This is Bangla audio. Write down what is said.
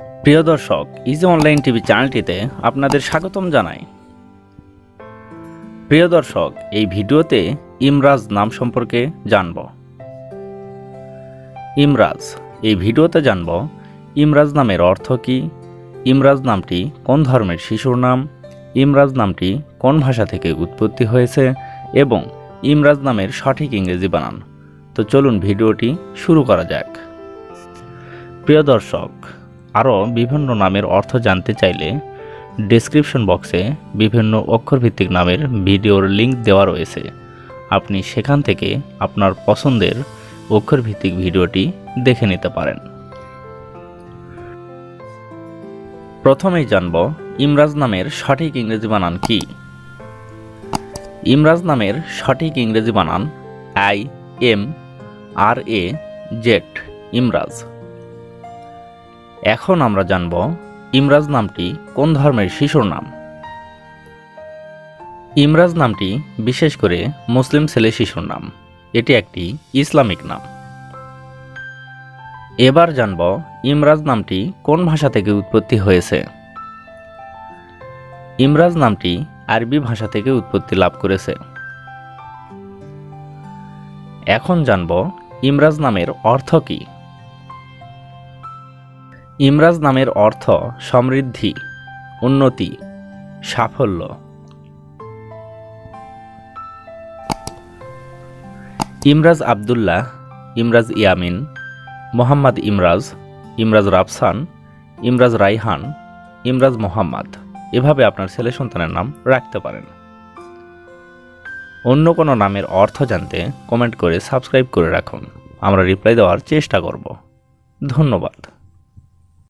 প্রিয় দর্শক ইজি অনলাইন টিভি চ্যানেলটিতে আপনাদের স্বাগতম জানাই। প্রিয় দর্শক, এই ভিডিওতে ইমরাজ নাম সম্পর্কে জানব। ইমরাজ, এই ভিডিওতে জানব ইমরাজ নামের অর্থ কী, ইমরাজ নামটি কোন ধর্মের শিশুর নাম, ইমরাজ নামটি কোন ভাষা থেকে উৎপত্তি হয়েছে, এবং ইমরাজ নামের সঠিক ইংরেজি বানান। তো চলুন ভিডিওটি শুরু করা যাক। প্রিয় দর্শক আরও বিভিন্ন নামের অর্থ জানতে চাইলে ডেসক্রিপশন বক্সে বিভিন্ন অক্ষরভিত্তিক নামের ভিডিওর লিঙ্ক দেওয়া রয়েছে। আপনি সেখান থেকে আপনার পছন্দের অক্ষরভিত্তিক ভিডিওটি দেখে নিতে পারেন। প্রথমেই জানব ইমরাজ নামের সঠিক ইংরেজি বানান কি? ইমরাজ নামের সঠিক ইংরেজি বানান I M R A Z Imraj. এখন আমরা জানব ইমরাজ নামটি কোন ধর্মের শিশুর নাম। ইমরাজ নামটি বিশেষ করে মুসলিম ছেলে শিশুর নাম। এটি একটি ইসলামিক নাম। এবার জানব ইমরাজ নামটি কোন ভাষা থেকে উৎপত্তি হয়েছে। ইমরাজ নামটি আরবি ভাষা থেকে উৎপত্তি লাভ করেছে। এখন জানব ইমরাজ নামের অর্থ কী। ইমরাজ নামের অর্থ সমৃদ্ধি, উন্নতি, সাফল্য। ইমরাজ আবদুল্লাহ, ইমরাজ ইয়ামিন, মোহাম্মদ ইমরাজ ইমরাজ রাফসান, ইমরাজ রাইহান, ইমরাজ মোহাম্মদ। এভাবে আপনার ছেলে সন্তানের নাম রাখতে পারেন। অন্য কোনো নামের অর্থ জানতে কমেন্ট করে সাবস্ক্রাইব করে রাখুন। আমরা রিপ্লাই দেওয়ার চেষ্টা করব। ধন্যবাদ।